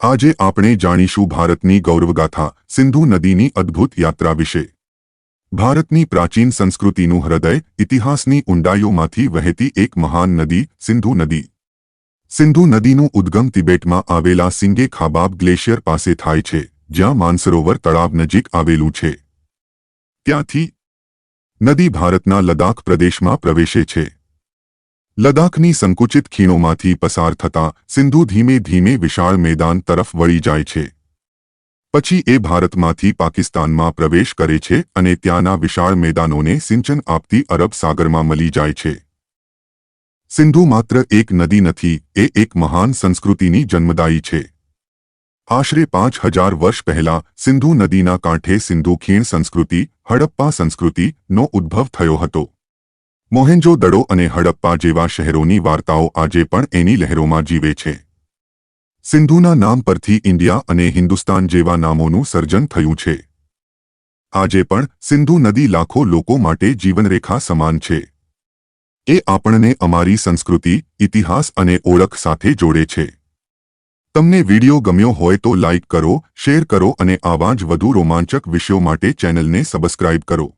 આજે આપણે જાણીશું ભારતની ગૌરવગાથા સિંધુ નદીની અદ્ભુત યાત્રા વિશે. ભારતની પ્રાચીન સંસ્કૃતિનું હૃદય ઇતિહાસની ઊંડાઈઓમાંથી વહેતી એક મહાન નદી સિંધુ નદી. સિંધુ નદીનું ઉદ્ગમ તિબેટમાં આવેલા સિંગે ખાબાબ ગ્લેશિયર પાસે થાય છે, જ્યાં માનસરોવર તળાવ નજીક આવેલું છે. ત્યાંથી નદી ભારતના લદાખ પ્રદેશમાં પ્રવેશે છે. લદાખની સંકુચિત ખીણોમાંથી પસાર થતા સિંધુ ધીમે ધીમે વિશાળ મેદાન તરફ વળી જાય છે. પછી એ ભારતમાંથી પાકિસ્તાનમાં પ્રવેશ કરે છે અને ત્યાંના વિશાળ મેદાનોને સિંચન આપતી અરબ સાગરમાં મળી જાય છે. સિંધુ માત્ર એક નદી નથી, એ એક મહાન સંસ્કૃતિની જન્મદાયી છે. આશરે પાંચ હજાર વર્ષ પહેલા સિંધુ નદીના કાંઠે સિંધુ ખીણ સંસ્કૃતિ, હડપ્પા સંસ્કૃતિનો ઉદ્ભવ થયો હતો. મોહેન્જો દડો અને હડપ્પા જેવા શહેરોની વાર્તાઓ આજે પણ એની લહેરોમાં જીવે છે. સિંધુના નામ પરથી ઇન્ડિયા અને હિન્દુસ્તાન જેવા નામોનું સર્જન થયું છે. આજે પણ સિંધુ નદી લાખો લોકો માટે જીવનરેખા સમાન છે. એ આપણને અમારી સંસ્કૃતિ, ઇતિહાસ અને ઓળખ સાથે જોડે છે. તમને વિડિયો ગમ્યો હોય તો લાઇક કરો, શેર કરો અને આવા જ વધુ રોમાંચક વિષયો માટે ચેનલને સબસ્ક્રાઇબ કરો.